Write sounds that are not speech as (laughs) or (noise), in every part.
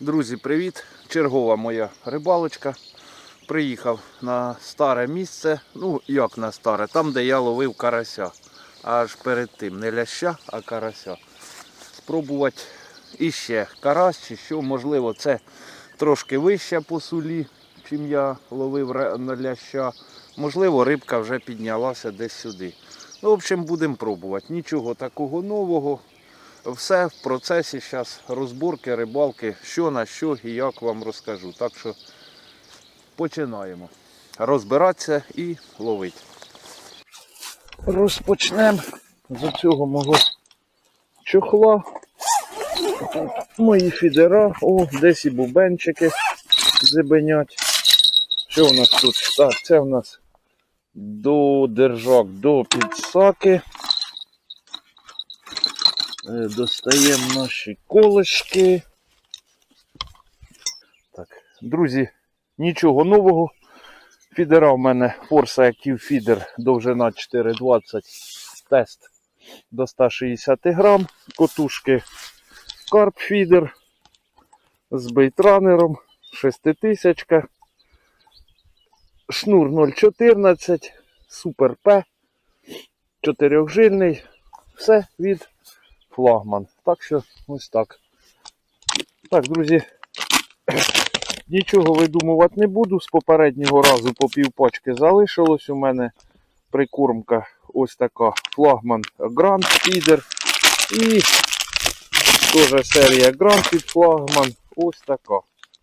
Друзі, привіт! Чергова моя рибалочка. Приїхав на старе місце. Ну, як на старе, там, де я ловив карася. Аж перед тим. Не ляща, а карася. Спробувати іще карась чи що, можливо, це трошки вище по сулі, чим я ловив на ляща. Можливо, рибка вже піднялася десь сюди. Ну, в общем, будемо пробувати. Нічого такого нового. Все в процесі зараз розборки, рибалки, що на що і як вам розкажу. Так що починаємо розбиратися і ловити. Розпочнемо з цього мого чохла. Мої фідера, о, десь і бубенчики зебенять. Що у нас тут? Так, це у нас до держак, до підсаки. Е, Достаємо наші колишки. Так, друзі, нічого нового. Фідера в мене Forza Active Feeder довжина 4,20 тест до 160 грам. Котушки Carp Feeder з бейтранером 6000. Шнур 0,14, Супер П, 4жильний. Все від флагман. Так що ось так. Так, друзі, нічого видумувати не буду. З попереднього разу по півпачки залишилось у мене прикормка ось така флагман Grand Feeder. І теж серія Grand від флагман ось така.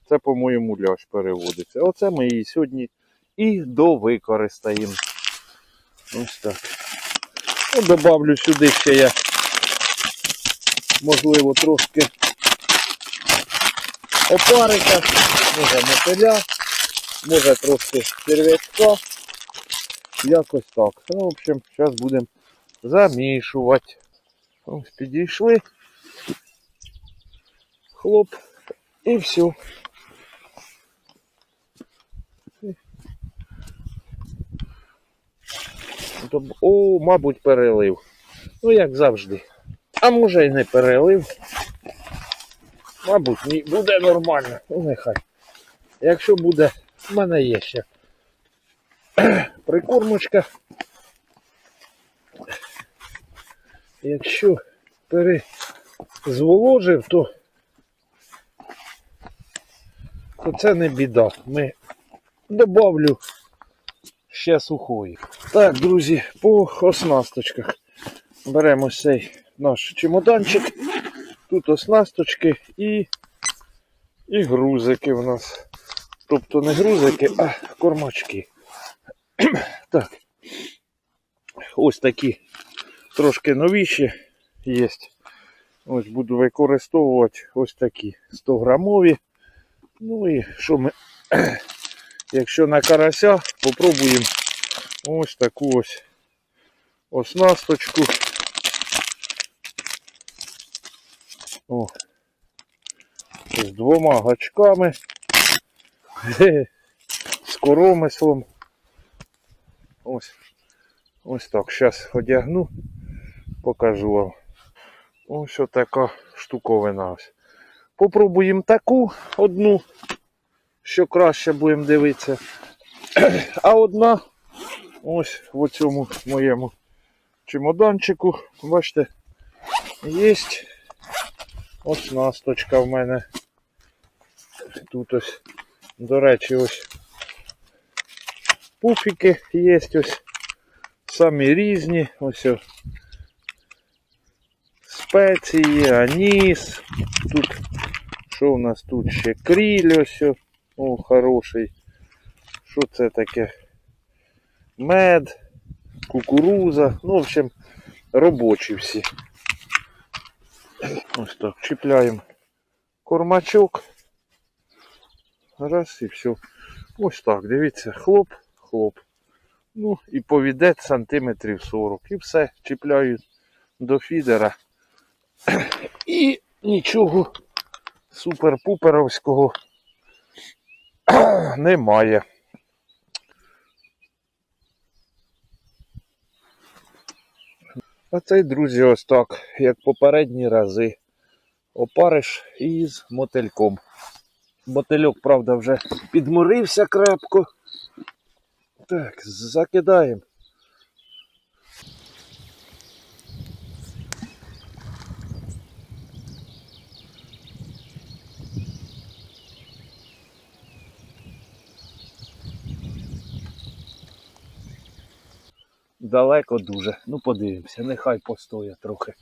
Це, по-моєму, ляж переводиться. Оце ми її сьогодні і довикористаємо. Ось так. Ну, добавлю сюди ще я можливо, трошки опарика, може мотиля, може трошки черв'ячка. Якось так. Ну, в общем, зараз будемо замішувати. Ось підійшли. Хлоп. І все. О, мабуть, перелив. Ну, як завжди. А може й не перелив. Мабуть, буде нормально. Ну нехай. Якщо буде, в мене є ще (clears throat) прикормочка. Якщо перезволожив, то, то це не біда. Ми добавлю ще сухої. Так, друзі, по оснасточках. Беремо цей наш чемоданчик. Тут оснасточки і, і грузики в нас. Тобто не грузики, а кормачки. (clears throat) так. Ось такі трошки новіші є. Ось буду використовувати ось такі 100 грамові. Ну і що ми, (clears throat) якщо на карася, попробуємо ось таку ось оснасточку. О, з двома гачками, (laughs) з коромислом. Ось, ось так. Зараз одягну, покажу вам. Ось така штуковина. Попробуємо таку одну, що краще будемо дивитися. (clears throat) А одна ось в цьому моєму чемоданчику, бачите, є оснасточка в мене. Тут ось, до речі, ось пуфіки є ось самі різні. Ось о, спеції, аніс. Тут що у нас тут ще кріль ось. О, хороший. Що це таке? Мед, кукуруза. Ну, в общем, робочі всі. Ось так, чіпляємо кормачок. Раз і все. Ось так, дивіться, хлоп, хлоп. Ну і повідець сантиметрів 40. І все, чіпляю до фідера. І нічого супер-пуперовського немає. А цей, друзі, ось так, як попередні рази. опариш із мотильком. Мотильок, правда, вже підморився крепко. Так, закидаємо. Далеко дуже. Ну подивимося, нехай постоя трохи.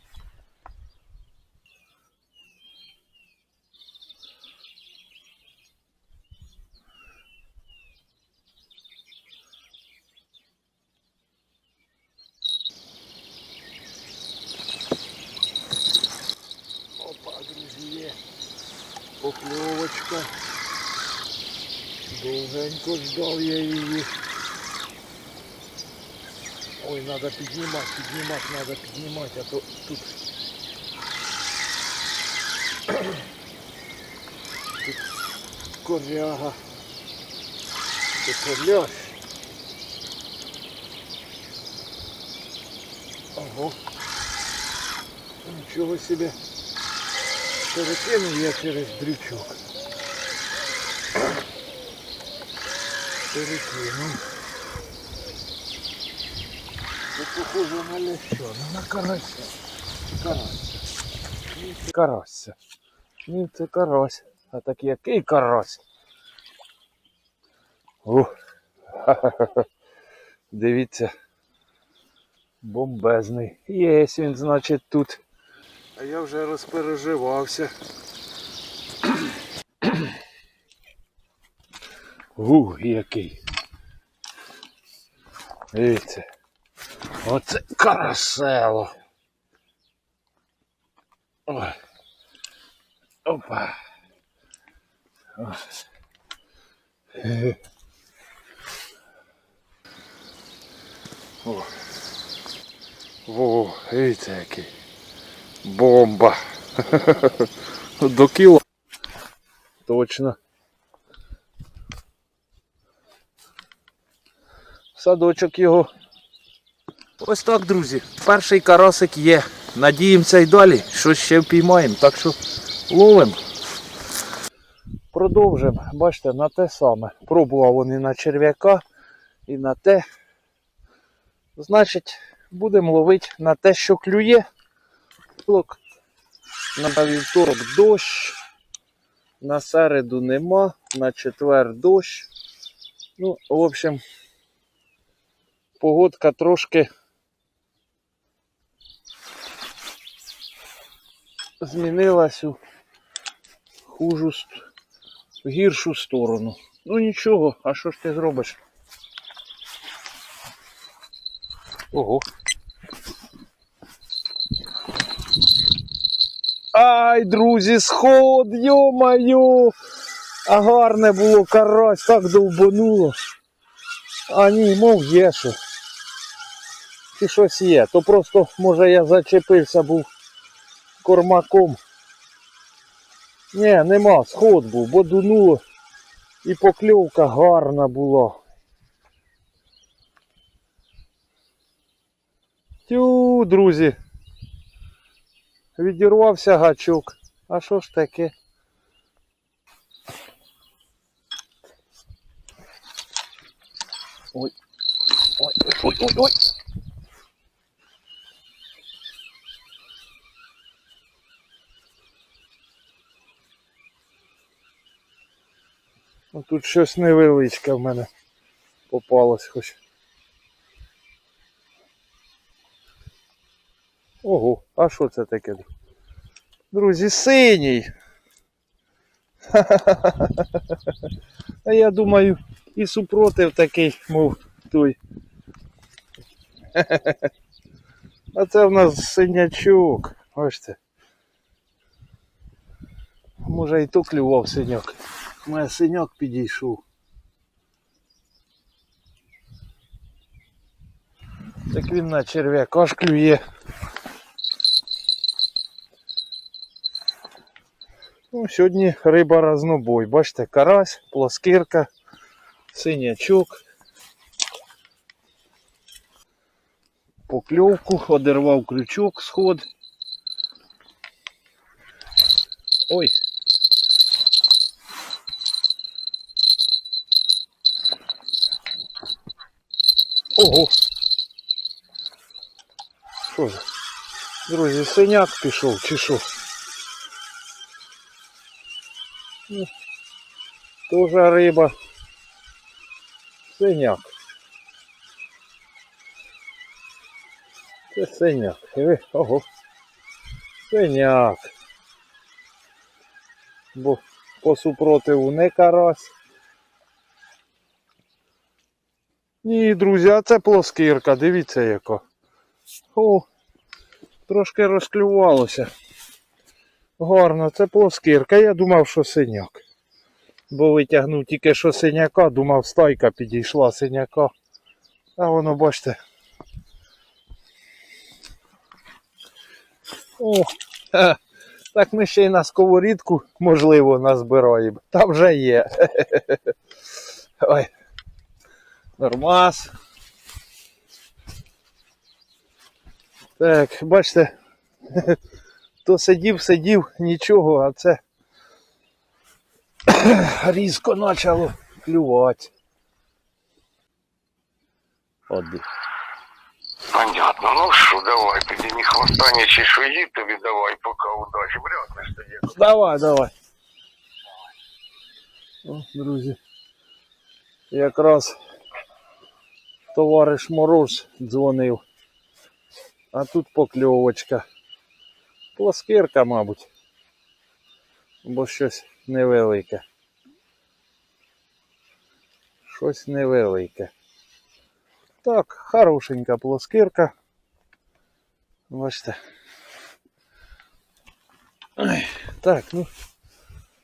Покльовочка. Довгенько ждав я її. Ой, надо піднімати, піднімати, надо піднімати, а то тут. Тут коряга. Це корляж. Ого. Нічого собі. Перекинув я через дрючок. Перекинув. Похоже на ну на карася. Карася. Ні, карася. Ні, це карась. А так який карась? Ха-ха-ха. (laughs) Дивіться. Бомбезний. Єсь він, значить, тут. А я вже розпереживався. Ух, який. Дивіться. Оце карасело. Опа. О. Во, дивіться який. Бомба. (laughs) До кіло. Точно. Садочок його. Ось так, друзі. Перший карасик є. Надіємося й далі, що ще впіймаємо. Так що ловимо. Продовжимо. Бачите, на те саме. Пробував вони на черв'яка і на те. Значить, будемо ловити на те, що клює. На вівторок дощ. На середу нема, на четвер дощ. Ну, в общем, погодка трошки змінилась у хужу, в гіршу сторону. Ну нічого, а що ж ти зробиш? Ого. Ай, друзі, сход, йо-моє! А гарне було карась, так довбануло. А ні, мов є що. Чи щось є. То просто, може, я зачепився був кормаком. Ні, нема, сход був, бо дунуло. І покльовка гарна була. Тю, друзі. Відірвався гачок. А що ж таке? Ой. Ой, ой, ой, ой. Ну, тут щось невеличке в мене попалось хоч. Ого, а що це таке? Друзі, синій. (laughs) А я думаю, і супротив такий, мов той. (laughs) А це в нас синячок. Бачите. Може і то клював синяк. Мене синяк підійшов. Так він на черв'яка ж клює. Ну, сьогодні риба разнобой. Бачите, карась, плоскирка, синячок. Покльовку, одервав крючок, сход. Ой. Ого. Що ж? Друзі, синяк пішов чи що? Ну, Тоже риба. Синяк. Це синяк. Ого. Синяк. Бо по супротиву не карась. Ні, друзі, а це плоскирка, дивіться яка. О, трошки розклювалося. Гарно, це плоскирка. Я думав, що синяк. Бо витягнув тільки що синяка, думав, стайка підійшла синяка. А воно, бачите. О, ха, так ми ще й на сковорідку, можливо, назбираємо. Там вже є. (laughs) Ой. Нормас. Так, бачите, (laughs) то сидів, сидів, нічого, а це (coughs) різко почало клювати. От. Понятно. Ну що, давай, тоді ні хвоста, ні чешуї тобі давай, поки удачі. Брякнеш тоді. Давай, давай. О, друзі. Якраз товариш Мороз дзвонив. А тут покльовочка. Плоскирка, мабуть. Бо щось невелике. Щось невелике. Так, хорошенька плоскирка. Бачите. Так, ну.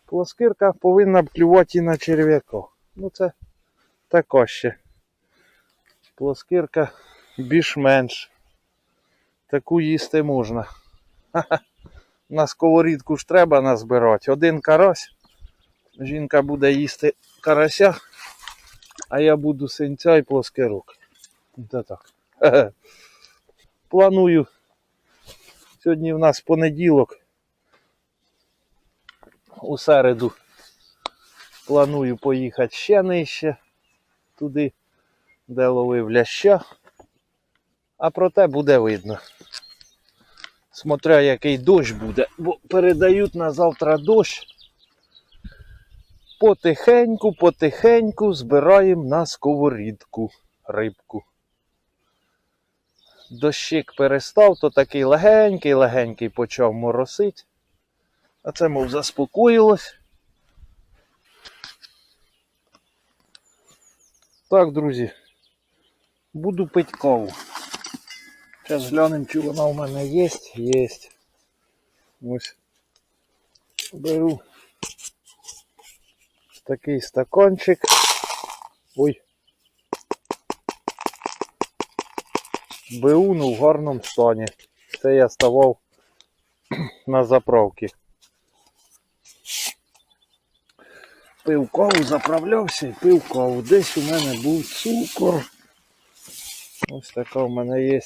Плоскирка повинна б клювати і на черв'яка. Ну це така ще. Плоскирка більш-менш. Таку їсти можна. Ха-ха. (laughs) На сковорідку ж треба назбирати. Один карась. Жінка буде їсти карася, а я буду синця і плоскирок. Та так. (laughs) Планую. Сьогодні в нас понеділок. У середу планую поїхати ще нижче, туди, де ловив ляща. А проте буде видно. Смотря який дощ буде, бо передають на завтра дощ. Потихеньку, потихеньку збираємо на сковорідку рибку. Дощик перестав, то такий легенький-легенький почав моросить. А це, мов, заспокоїлось. Так, друзі. Буду пити каву. Зараз глянемо, чи вона у мене є. Є. Ось. Беру такий стаканчик. Ой. БУ ну, в гарному стані. Це я ставав (clears throat) на заправки. Пив каву, заправлявся і пив каву. Десь у мене був цукор. Ось така у мене є.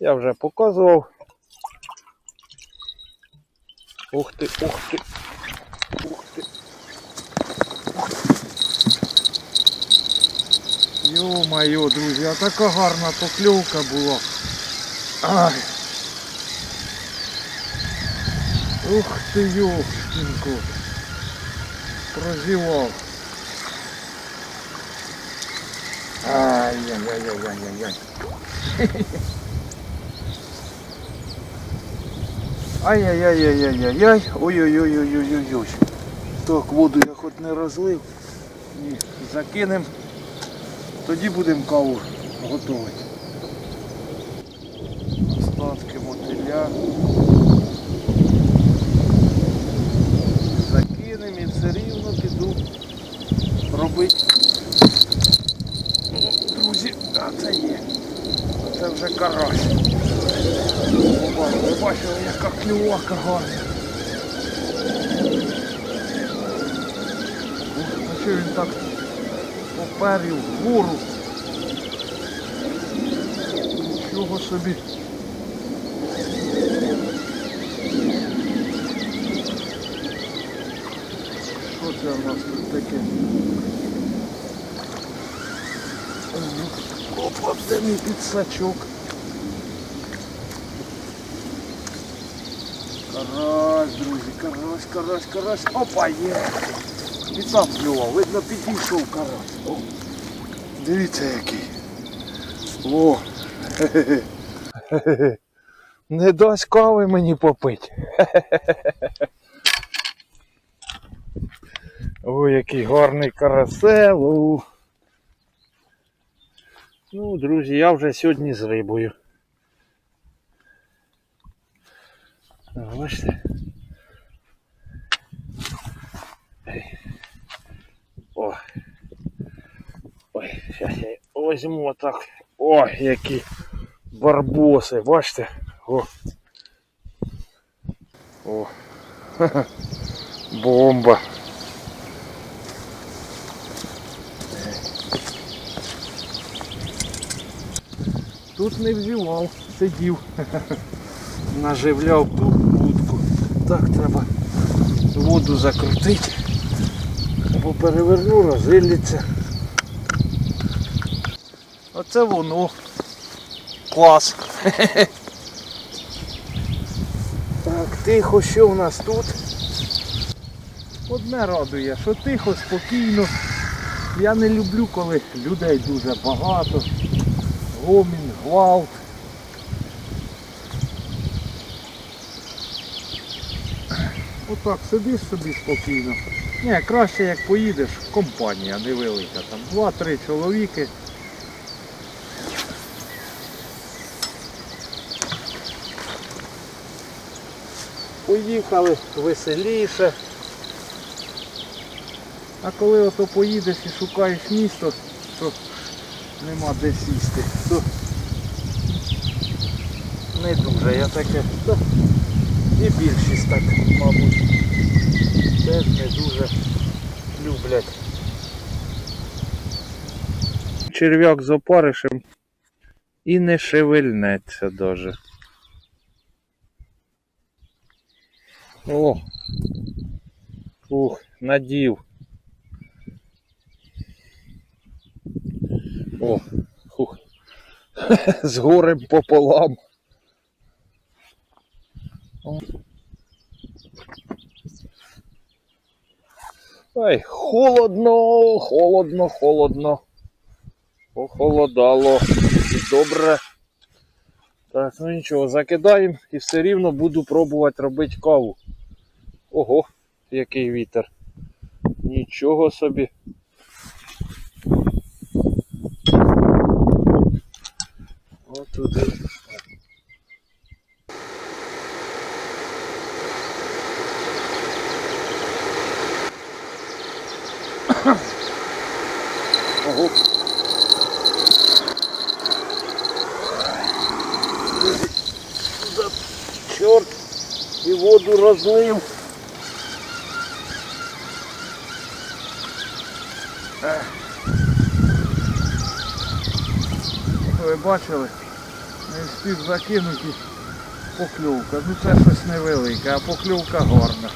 Я вже показував. Ух ти, ух ти. Ух ти. Йо-майо, друзі, а така гарна покльовка була. Ай. Ух ти, йошкінко. Прозівав. Ай-яй-яй-яй-яй-яй. Ай-яй-яй-яй-яй-яй. Ой-ой-ой-ой-ой-ой. Так, воду я хоч не розлив. Ні, закинем. Тоді будемо каву готувати. Остатки мотиля. Закинем і все рівно піду робити. О, Друзі, а це є. Це вже карась. Ви бачили, яка клювака гарна. А що він так поперів вгору? Нічого собі. Що це у нас тут таке? Опа, де мій підсачок? Карась, друзі, карась, карась. Опа, є. І сам клював, видно, підійшов карась. О, дивіться який. О. Хе-хе-хе. Не дасть кави мені попить. Ой, який гарний карасел. Ну, друзі, я вже сьогодні з рибою. Бачите? О. Ой, зараз я возьму отак. Ой, які барбоси, бачите? О. О. Ха-ха. (laughs) Бомба. Тут не взівав, сидів. Наживляв ту вудку. Так треба воду закрутити. Бо переверну, розиллиться. Оце воно. Клас. Так, тихо, що в нас тут? Одне радує, що тихо, спокійно. Я не люблю, коли людей дуже багато. Гомін, гвалт. Отак сидиш собі спокійно. Ні, краще як поїдеш, компанія невелика, там два-три чоловіки. Поїхали веселіше. А коли ото поїдеш і шукаєш місто, то нема де сісти, то не дуже. Я таке, то і більшість так, мабуть, теж не дуже люблять. Черв'як з опаришем і не шевельнеться даже. О! Ух, надів. О, хух. (laughs) З горем пополам. Ай, холодно, холодно, холодно. Похолодало. Добре. Так, ну нічого, закидаємо і все рівно буду пробувати робити каву. Ого, який вітер. Нічого собі. Отуди. Сюда черт і воду розлив. Ви бачили? Не встиг закинути покльовка. Ну це щось невелике, а покльовка гарна.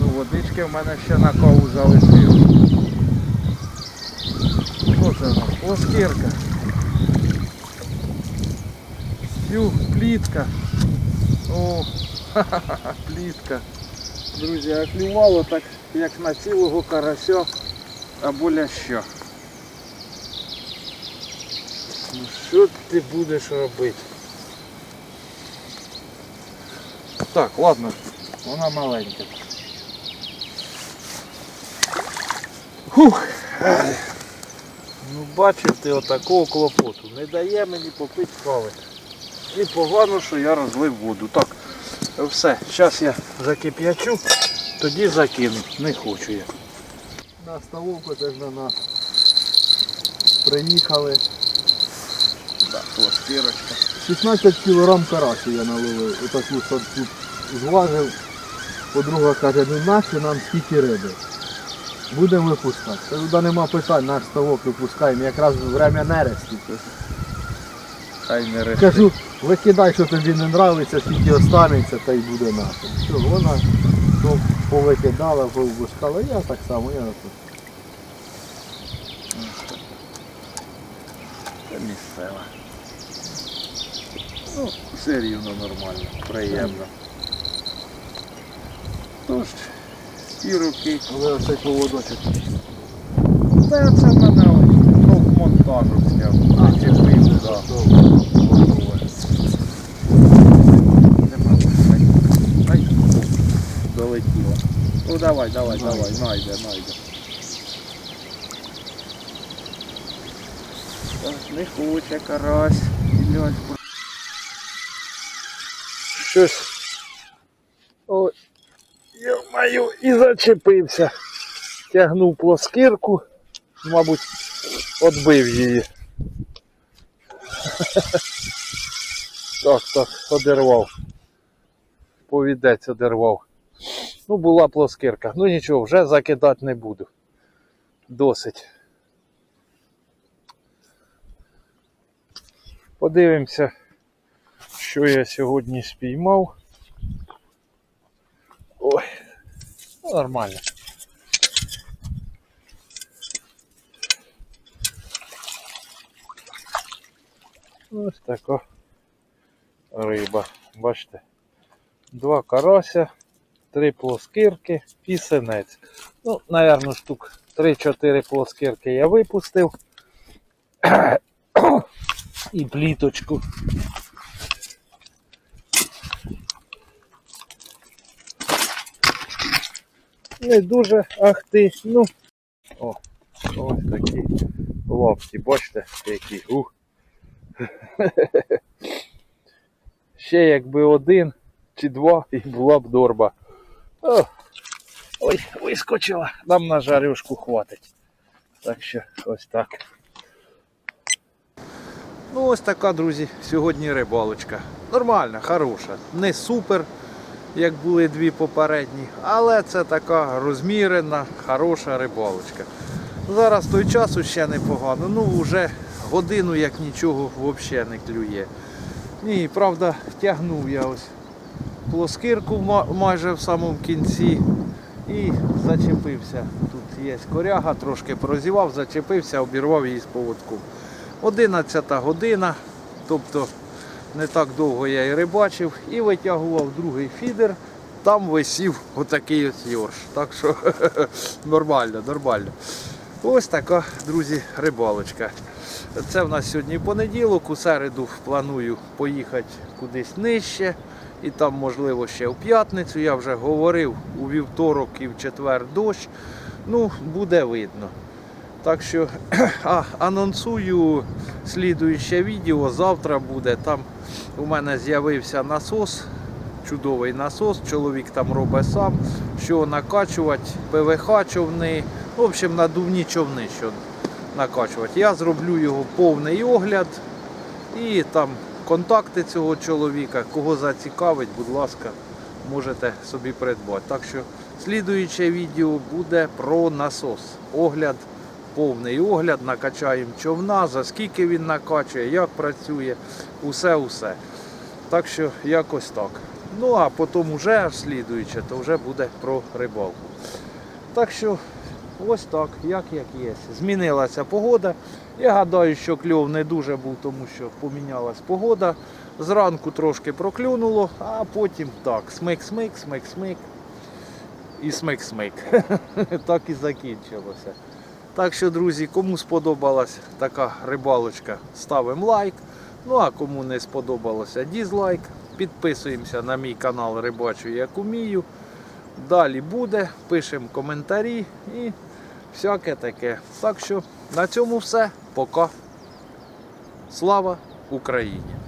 Ну водички в мене ще на каву залишилось. Що це у нас? Плітка. О, ха-ха-ха, плітка. Друзі, а клювало так, як на цілого карася або ляща. Ну що ти будеш робити? Так, ладно, вона маленька. Фух. Ну бачив ти отакого клопоту. Не дає мені попити кави. І погано, що я розлив воду. Так, все, зараз я закип'ячу, тоді закину. Не хочу я. На столовку теж на нас приїхали. Так, пластирочка. 16 кілограм карасі я наловив. Отаку сад тут зважив. Подруга каже, ну наші нам стільки риби. Будемо випускати. Туди нема питань, наш ставок випускаємо. Якраз время нересті. Хай не Кажу, викидай, що тобі не нравиться, скільки останеться, та й буде наше. Все, вона то повикидали, повипускали. Я так само, я тут. Це місцева. Ну, все рівно нормально, приємно. Тож, і руки. Але оцей поводочок. Та це в мене ось, ну, монтажу зняв. Ай, ай, долетіло. Ну давай, давай, давай, найде, найде. Не хоче карась. Щось. Йо-маю, і зачепився. Тягнув плоскирку, мабуть, отбив її. Так, так, одервав. Повідець одервав. Ну, була плоскирка. Ну нічого, вже закидати не буду. Досить. Подивимося, що я сьогодні спіймав. Ой, ну, нормально. Ось така риба. Бачите. Два карася, три плоскирки і синець. Ну, напевно, штук 3-4 плоскирки я випустив. (coughs) І пліточку. Не дуже ахти. Ну. О, ось такі лапті, бачите, які. Ух. (laughs) Ще якби один чи два і була б дорба. О, ой, вискочила. Нам на жарюшку хватить. Так що ось так. Ну ось така, друзі, сьогодні рибалочка. Нормальна, хороша. Не супер, як були дві попередні, але це така розмірена, хороша рибалочка. Зараз той часу ще непогано, ну вже годину як нічого взагалі не клює. Ні, правда, тягнув я ось плоскирку майже в самому кінці і зачепився. Тут є коряга, трошки прозівав, зачепився, обірвав її з поводком. 11 година, тобто не так довго я і рибачив, і витягував другий фідер. Там висів отакий ось йорш. Так що (laughs) нормально, нормально. Ось така, друзі, рибалочка. Це в нас сьогодні понеділок. У середу планую поїхати кудись нижче. І там, можливо, ще в п'ятницю. Я вже говорив, у вівторок і в четвер дощ. Ну, буде видно. Так що (clears throat) а, анонсую слідуюче відео. Завтра буде. Там у мене з'явився насос, чудовий насос. Чоловік там робить сам. Що накачувати, ПВХ човни. В общем, надувні човни, що накачувати. Я зроблю його повний огляд. І там контакти цього чоловіка. Кого зацікавить, будь ласка, можете собі придбати. Так що слідуюче відео буде про насос. Огляд повний огляд, накачаємо човна, за скільки він накачує, як працює, усе-усе. Так що якось так. Ну а потім аж слідуюче, то вже буде про рибалку. Так що ось так, як як є. Змінилася погода. Я гадаю, що кльов не дуже був, тому що помінялась погода. Зранку трошки проклюнуло, а потім так, смик-смик, смик-смик і смик-смик. (laughs) так і закінчилося. Так що, друзі, кому сподобалась така рибалочка, ставимо лайк. Ну а кому не сподобалося, дізлайк. Підписуємося на мій канал Рибачу як умію. Далі буде, пишемо коментарі і всяке таке. Так що на цьому все. Пока. Слава Україні!